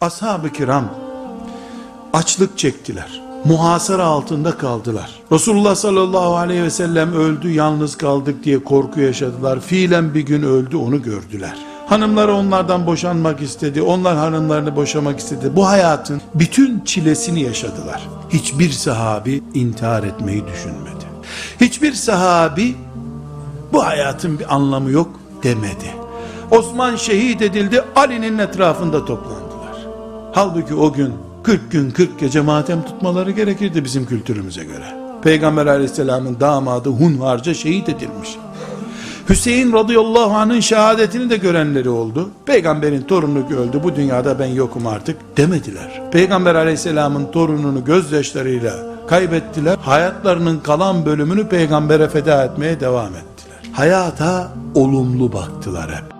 Ashab-ı kiram açlık çektiler. Muhasara altında kaldılar. Resulullah sallallahu aleyhi ve sellem öldü yalnız kaldık diye korku yaşadılar. Fiilen bir gün öldü onu gördüler. Hanımları onlardan boşanmak istedi. Onlar hanımlarını boşamak istedi. Bu hayatın bütün çilesini yaşadılar. Hiçbir sahabi intihar etmeyi düşünmedi. Hiçbir sahabi bu hayatın bir anlamı yok demedi. Osman şehit edildi, Ali'nin etrafında toplandılar. Halbuki o gün 40 gün 40 gece matem tutmaları gerekirdi bizim kültürümüze göre. Peygamber aleyhisselamın damadı hunharca şehit edilmiş. Hüseyin radıyallahu anh'ın şehadetini de görenleri oldu. Peygamberin torunu öldü bu dünyada ben yokum artık demediler. Peygamber aleyhisselamın torununu gözyaşlarıyla kaybettiler. Hayatlarının kalan bölümünü peygambere feda etmeye devam ettiler. Hayata olumlu baktılar hep.